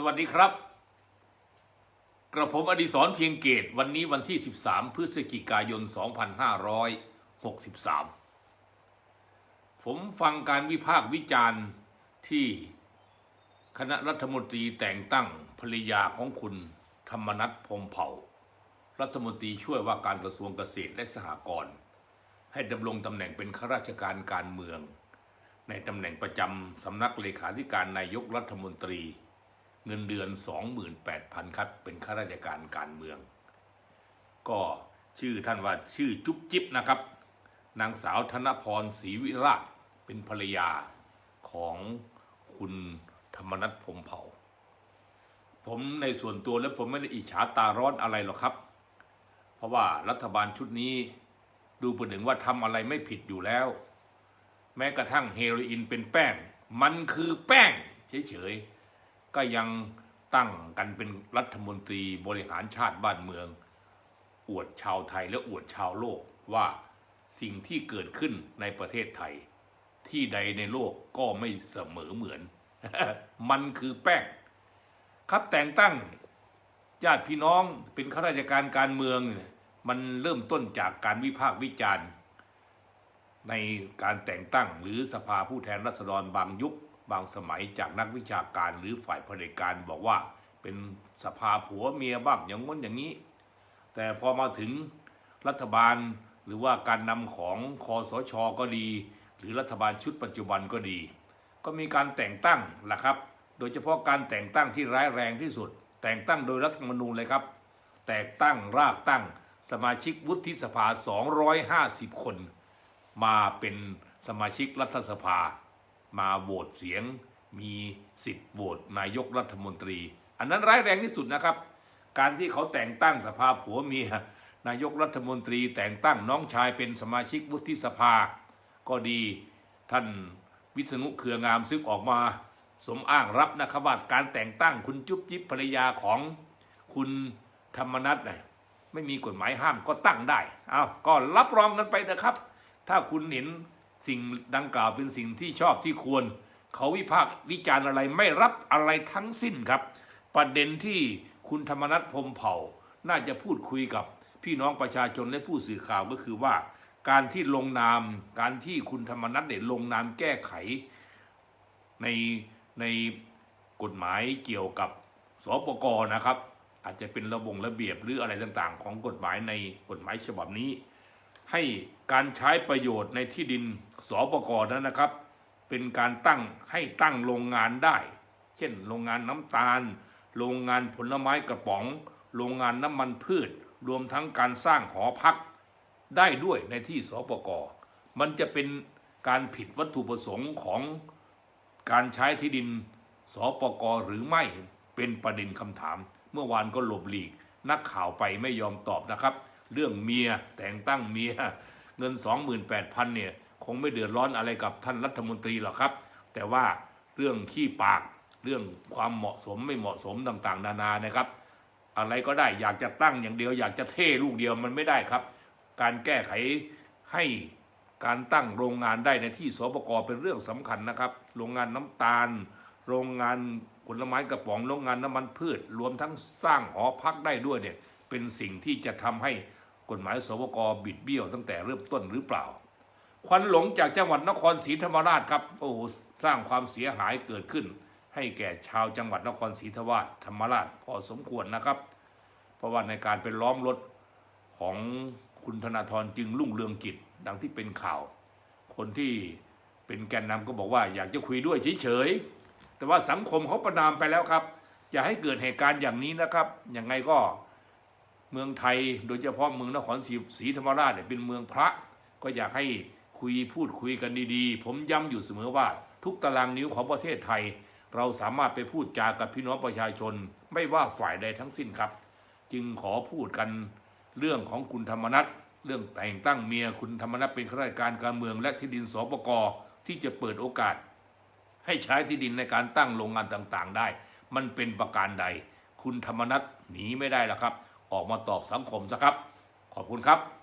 สวัสดีครับ กระผมอดิศรเพียงเกตวันนี้วันที่ 13 พฤศจิกายน 2563 ผมฟังการวิพากษ์วิจารณ์ที่คณะรัฐมนตรีแต่งตั้งภรรยาของคุณธรรมนัฐพรมเผ่า รัฐมนตรีช่วยว่าการกระทรวงเกษตรและสหกรณ์ให้ดำรงตำแหน่งเป็นข้าราชการการเมือง ในตำแหน่งประจำสำนักเลขาธิการนายกรัฐมนตรี เงินเดือน 28,000ครับ เป็นข้าราชการการเมือง ก็ชื่อท่านว่าชื่อจุ๊บจิ๊บนะครับ นางสาวธนพรศรีวิราชเป็นภรรยาของคุณธรรมนัฐพรมเผ่า ผมในส่วนตัวแล้วผมไม่ได้อิจฉาตาร้อนอะไรหรอกครับ เพราะว่ารัฐบาลชุดนี้ดูประหนึ่งว่าทำอะไรไม่ผิดอยู่แล้ว แม้กระทั่งเฮโรอีนเป็นแป้ง มันคือแป้งเฉยๆ ก็ยังตั้งกันเป็นรัฐมนตรีบริหารชาติบ้านเมือง อวดชาวไทยและอวดชาวโลกว่าสิ่งที่เกิดขึ้นในประเทศไทย ที่ใดในโลกก็ไม่เสมอเหมือน มันคือแป้งครับแต่งตั้งญาติพี่น้องเป็นข้าราชการการเมืองมันเริ่มต้นจากการวิพากษ์วิจารณ์ ในการแต่งตั้งหรือสภาผู้แทนราษฎรบางยุค บางสมัยจากนักวิชาการหรือฝ่ายเผด็จการบอกว่าเป็นสภาผัวเมียบ้างอย่างง้นอย่างนี้ แต่พอมาถึงรัฐบาลหรือว่าการนำของคอสชก็ดี หรือรัฐบาลชุดปัจจุบันก็ดี ก็มีการแต่งตั้งล่ะครับ โดยเฉพาะการแต่งตั้งที่ร้ายแรงที่สุด แต่งตั้งโดยรัฐธรรมนูญเลยครับ แต่งตั้งรากตั้งสมาชิกวุฒิสภา 250 คน มาเป็นสมาชิกรัฐสภา มาโหวตเสียงมีสิทธิ์โหวตนายกรัฐมนตรี อันนั้นร้ายแรงที่สุดนะครับ การที่เขาแต่งตั้งสภาผัวเมียนายกรัฐมนตรีแต่งตั้งน้องชายเป็นสมาชิกวุฒิสภา ก็ดีท่านวิษณุเครืองามซึ่งออกมา สมอ้างรับนะครับว่าการแต่งตั้งคุณจุ๊บจิ๊บภรรยาของคุณธรรมนัฐน่ะไม่มีกฎหมายห้ามก็ตั้งได้ เอาก็รับรองกันไปนะครับ ถ้าคุณเห็น สิ่งดังกล่าวเป็นสิ่งที่ชอบที่ควร เขาวิพากษ์วิจารณ์อะไรไม่รับอะไรทั้งสิ้นครับ ประเด็นที่คุณธรรมนัฐพมเผ่า น่าจะพูดคุยกับพี่น้องประชาชนและผู้สื่อข่าวก็คือว่า การที่ลงนาม การที่คุณธรรมนัฐเนี่ยลงนามแก้ไข ในในกฎหมายเกี่ยวกับสปกนะครับ อาจจะเป็นระบงระเบียบหรืออะไรต่างๆ ของกฎหมายในกฎหมายฉบับนี้ ให้ การใช้ประโยชน์ในที่ดินสปกนั้นนะครับ เป็นการตั้งให้ตั้งโรงงานได้ เช่น โรงงานน้ำตาล โรงงานผลไม้กระป๋อง โรงงานน้ำมันพืช รวมทั้งการสร้างหอพัก ได้ด้วยในที่สปกมันจะเป็นการผิดวัตถุประสงค์ของการใช้ที่ดินสปกหรือไม่เป็นประเด็นคำถาม เมื่อวานก็หลบหลีก นักข่าวไปไม่ยอมตอบนะครับ เรื่องเมียแต่งตั้งเมีย เงิน 28,000เนี่ยคงไม่เดือดร้อนอะไรกับท่านรัฐมนตรีหรอกครับ แต่ว่าเรื่องขี้ปากเรื่องความเหมาะสมไม่เหมาะสมต่างๆ นานานะครับ อะไรก็ได้อยากจะตั้งอย่างเดียว อยากจะเท่ลูกเดียวมันไม่ได้ครับ การแก้ไขให้การตั้งโรงงานได้ในที่สปกเป็นเรื่องสำคัญนะครับ โรงงานน้ำตาล โรงงานผลไม้กระป๋องโรงงานน้ำมันพืช รวมทั้งสร้างหอพักได้ด้วยเนี่ยเป็นสิ่งที่จะทำให้ กฎหมายสปกบิดเบี้ยวตั้งแต่เริ่มต้นหรือเปล่า ควันหลงจากจังหวัดนครศรีธรรมราชครับ โอ้โหสร้างความเสียหายเกิดขึ้น ให้แก่ชาวจังหวัดนครศรีธรรมราชธรรมราชพอสมควรนะครับ เพราะว่าในการเป็นล้อมรถของคุณธนาธรจึงรุ่งเรืองกิจดังที่เป็นข่าว คนที่เป็นแกนนำก็บอกว่าอยากจะคุยด้วยเฉยๆแต่ว่าสังคมเขาประนามไปแล้วครับ อย่าให้เกิดเหตุการณ์อย่างนี้นะครับยังไงก็ เมืองไทยโดยเฉพาะเมืองนครศรีธรรมราชเนี่ยเป็นเมืองพระ ก็อยากให้คุยพูดคุยกันดีๆ ผมย้ำอยู่เสมอว่า ทุกตารางนิ้วของประเทศไทย เราสามารถไปพูดจากับพี่น้องประชาชน ไม่ว่าฝ่ายใดทั้งสิ้นครับ จึงขอพูดกันเรื่องของคุณธรรมนัฐเรื่องแต่งตั้งเมียคุณธรรมนัฐเป็นข้าราชการการเมืองและที่ดินสปกที่จะเปิดโอกาส ให้ใช้ที่ดินในการตั้งโรงงานต่างๆ ได้ มันเป็นประการใด คุณธรรมนัฐหนีไม่ได้แล้วครับ ออกมาตอบสังคมซะครับ ขอบคุณครับ